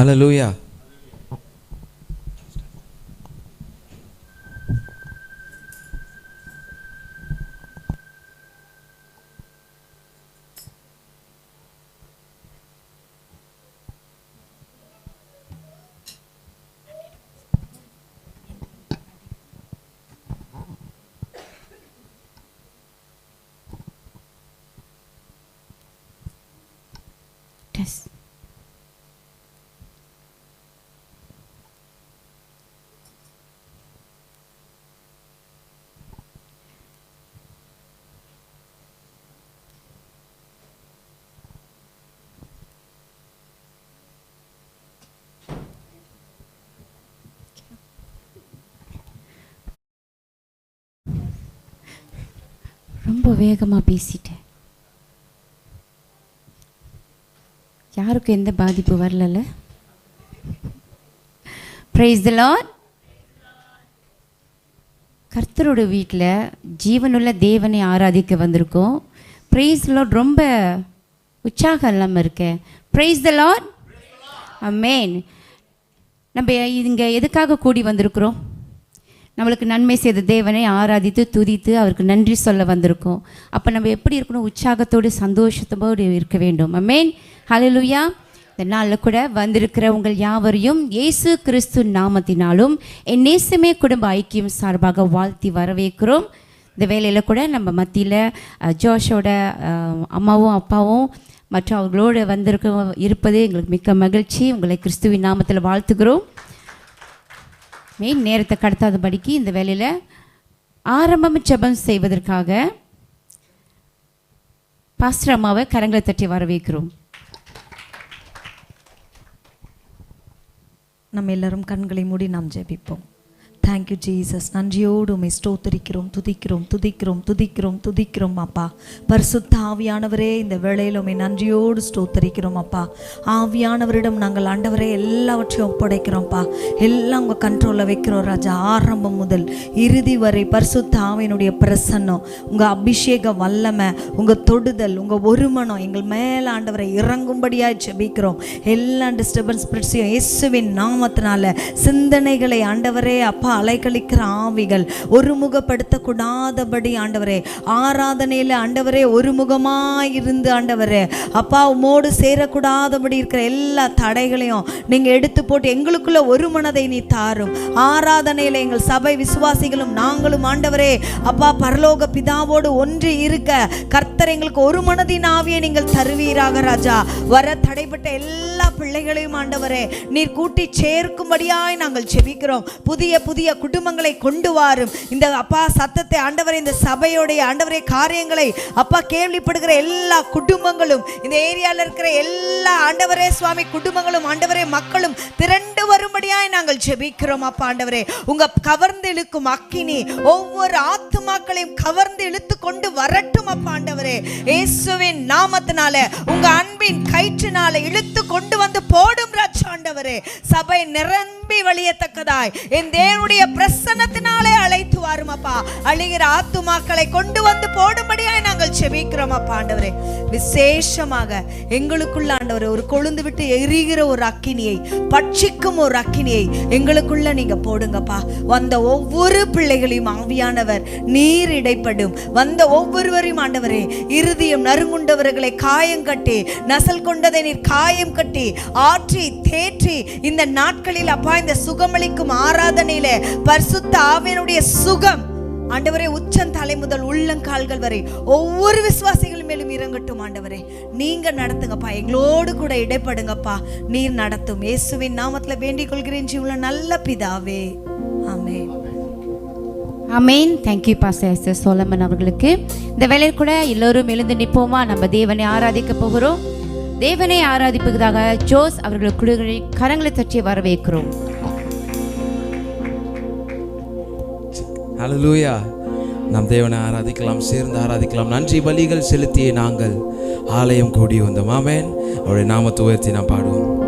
Hallelujah. Yes. ரொம்ப வேகமாக பேசிட்டேன். யாருக்கும் எந்த பாதிப்பு வரலல்ல? ப்ரைஸ் த லார்ட் கர்த்தரோட வீட்டில் ஜீவனுள்ள தேவனை ஆராதிக்க வந்திருக்கோம். ப்ரைஸ் லார்ட் ரொம்ப உற்சாகம் இல்லாமல் இருக்கேன். ப்ரைஸ் த லார்ட் அமேன் நம்ம இங்கே எதுக்காக கூடி வந்திருக்கிறோம்? நம்மளுக்கு நன்மை செய்த தேவனை ஆராதித்து துதித்து அவருக்கு நன்றி சொல்ல வந்திருக்கோம். அப்போ நம்ம எப்படி இருக்கணும்? உற்சாகத்தோடு சந்தோஷத்தோடு இருக்க வேண்டும். அமேன் ஹலலுயா இந்த நாளில் கூட வந்திருக்கிற உங்கள் யாவரையும் இயேசு கிறிஸ்து நாமத்தினாலும் என் நேசமே குடும்ப ஐக்கியம் சார்பாக வாழ்த்தி வரவேற்கிறோம். இந்த வேலையில் கூட நம்ம மத்தியில் ஜோஷோட அம்மாவும் அப்பாவும் மற்றும் அவர்களோடு வந்திருக்க இருப்பது எங்களுக்கு மிக்க மகிழ்ச்சி. உங்களை கிறிஸ்துவின் நாமத்தில் வாழ்த்துக்கிறோம் மெயின் நேரத்தை கடத்தாதபடிக்கு இந்த வேலையில் ஆரம்பம் ஜபம் செய்வதற்காக பாஸ்டர் அம்மாவை கரங்களை தட்டி வரவேற்கிறோம். நம்ம எல்லாரும் கண்களை மூடி நாம் ஜெபிப்போம். தேங்க்யூ ஜீசஸ் நன்றியோடு உமை ஸ்தோத்தரிக்கிறோம் துதிக்கிறோம் துதிக்கிறோம் துதிக்கிறோம் துதிக்கிறோம் அப்பா. பரிசுத்த ஆவியானவரே இந்த வேளையில் உமை நன்றியோடு ஸ்தோத்தரிக்கிறோம் அப்பா. ஆவியானவரிடம் நாங்கள் ஆண்டவரே எல்லாவற்றையும் ஒப்படைக்கிறோம்ப்பா எல்லாம் உங்கள் கண்ட்ரோலில் வைக்கிறோம் ராஜா. ஆரம்பம் முதல் இறுதி வரை பரிசுத்த ஆவியினுடைய பிரசன்னம் உங்கள் அபிஷேக வல்லமை உங்கள் தொடுதல் உங்கள் ஒருமனம் எங்கள் மேலே ஆண்டவரை இறங்கும்படியாக ஜெபிக்கிறோம். எல்லா டிஸ்டர்பன்ஸ் பிரிட்ஸையும் இயேசுவின் நாமத்தினால சிந்தனைகளை ஆண்டவரே அப்பா அலைக்கழிக்கிற ஆவிகள் ஒருமுகப்படுத்தக்கூடாதபடி ஆண்டவரே. ஆராதனையில் ஆண்டவரே ஒருமுகமாக இருந்து ஆண்டவரே. அப்பா உமோடு சேரக்கூடாதபடி இருக்கிற எல்லா தடைகளையும் நீங்கள் எடுத்து போட்டு எங்களுக்குள்ள ஒரு மனதை நீ தாரும். ஆராதனையில் எங்கள் சபை விசுவாசிகளும் நாங்களும் ஆண்டவரே அப்பா பரலோக பிதாவோடு ஒன்று இருக்க கர்த்தர் எங்களுக்கு ஒரு மனதின் ஆவியை நீங்கள் தருவீராக ராஜா. வர தடைப்பட்ட எல்லா பிள்ளைகளையும் ஆண்டவரே நீர் கூட்டி சேர்க்கும்படியாய் நாங்கள் செபிக்கிறோம். புதிய புதிய குடும்பங்களை கொண்டு வாரும். இந்த அப்பா சத்தத்தை ஆண்டவரை இந்த சபையோடைய ஆண்டவரே காரியங்களை அப்பா கேள்விப்படுகிற எல்லா குடும்பங்களும் இந்த ஏரியாவில் இருக்கிற எல்லா ஆண்டவரே சுவாமி குடும்பங்களும் ஆண்டவரே மக்களும் திரண்டு வரும்படியாய் நாங்கள் ஜெபிக்கிறோம் அப்பா ஆண்டவரே. உங்க கவர்ந்து இழுக்கும் அக்கினி ஒவ்வொரு ஆத்துமாக்களையும் கவர்ந்து இழுத்து கொண்டு வரட்டும் அப்பா ஆண்டவரே. இயேசுவின் நாமத்தினால உங்க அன்பின் கயிற்றினால இழுத்து கொண்டு வந்து போடும் ராஜா ஆண்டவரே. சபை நிரம்பி வழியத்தக்கதாய். என் தேவனுடைய பிரசன்னத்தினாலே அழைத்து வாரும் அப்பா. அழிகிற ஆத்துமாக்களை கொண்டு வந்து போடும்படியாய் நாங்கள் செபிக்கிறோம் அப்பா ஆண்டவரே. விசேஷமாக எங்களுக்குள்ள ஆண்டவரே ஒரு கொழுந்து விட்டு எரிகிற ஒரு அக்கினியை பட்சிக்கும் ஒரு அக்கினியை எங்களுக்குள்ள நீங்க போடுங்கப்பா. வந்த ஒவ்வொரு பிள்ளைகளையும் ஆவியானவர் நீர் இடைப்படும். வந்த ஒவ்வொருவரையும் ஆண்டவரே இருதயம் நறுங்குண்டவர்களை காயம் கட்டி நசல் கொண்டதை நீர் காயம் கட்டி ஆற்றி தேற்றி இந்த நாட்களில் அப்பா இந்த சுகமளிக்கும் ஆராதனையில பரிசுத்த ஆவியனுடைய சுகம் ஆண்டவரே உச்சம் தலை முதல் உள்ளங்கால்கள் வரை ஒவ்வொரு விசுவாசிகள் மேலும் இறங்கட்டும் ஆண்டவரே. நீங்க நடத்துங்கப்பா. எங்களோடு கூட இடைப்படுங்கப்பா. நீர் நடத்தும். இயேசுவின் நாமத்துல வேண்டிக் கொள்கிறேன் ஜீவுல நல்ல பிதாவே. ஆமே அமேன் தேங்க்யூ பாஸ்டர் சோலமன் அவர்களுக்கு. இந்த வேலையில் கூட எல்லோரும் எழுந்து நிற்போமா நம்ம தேவனை ஆராதிக்க போகிறோம். தேவனை ஆராதிப்பதாக ஜோஸ் அவர்கள் குழுகளை கரங்களை தட்டி வரவேற்கிறோம். ஹalleluya. நாம் தேவனை ஆராதிக்கலாம் சேர்ந்து ஆராதிக்கலாம். நன்றி பலிகள் செலுத்திய நாங்கள். ஆலயம் கூடி வந்தோம். ஆமேன். அவருடைய நாமத்தை உயர்த்தி நாம் பாடுவோம்.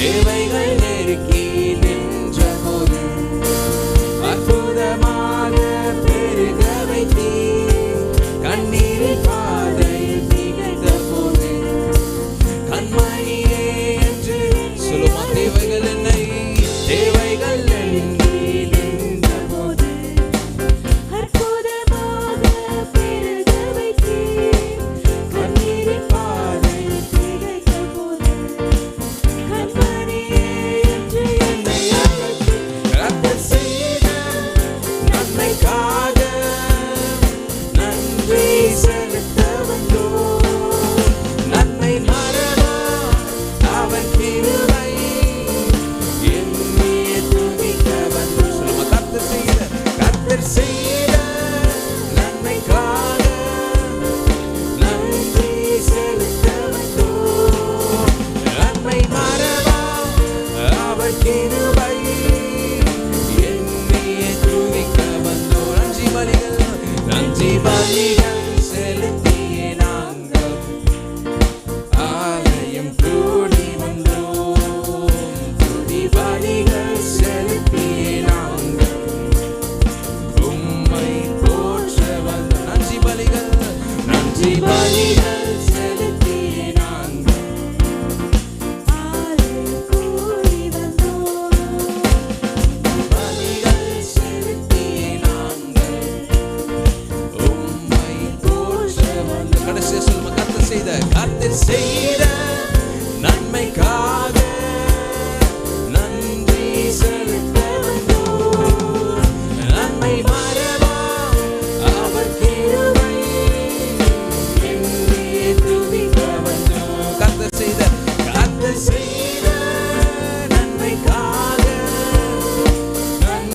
தேவைகள் நெருக்கி நன்றி